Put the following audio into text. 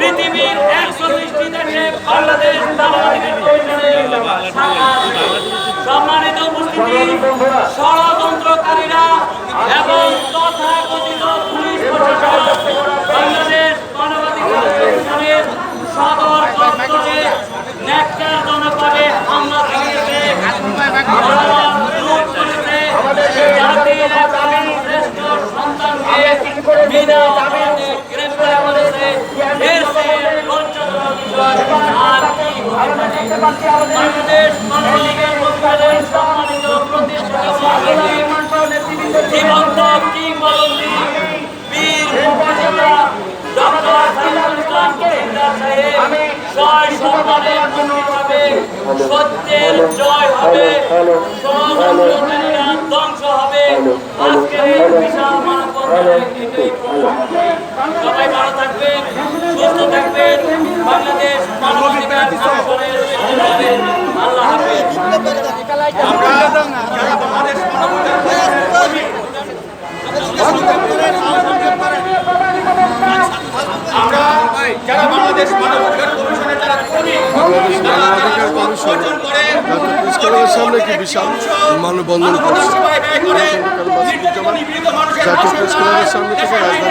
পৃথিবীর একচল্লিশটি দেশে বাংলাদেশ সম্মানিত উপস্থিতি ষড়যন্ত্রকারীরা এবং তথাকথিত পুলিশ প্রশাসন বাংলাদেশ মানবাধিকার সদর বাংলাদেশ মানবাধিকার কমিশনের সম্মানিত প্রতিষ্ঠাতা জয় সম্মানে মুক্তি পাবে সত্যের জয় হবে মানববন্ধনের সবাই ভালো থাকবেন, সুস্থ থাকবেন। বাংলাদেশ মানবাধিকার কমিশনের আমরা যারা বাংলাদেশ মানবাধিকার কমিশনের যারা কর্মী সামনে কি বিশাল? মানববন্ধন করছে জাতীয় প্রেস ক্লাবের সামনে থেকে রাজধানী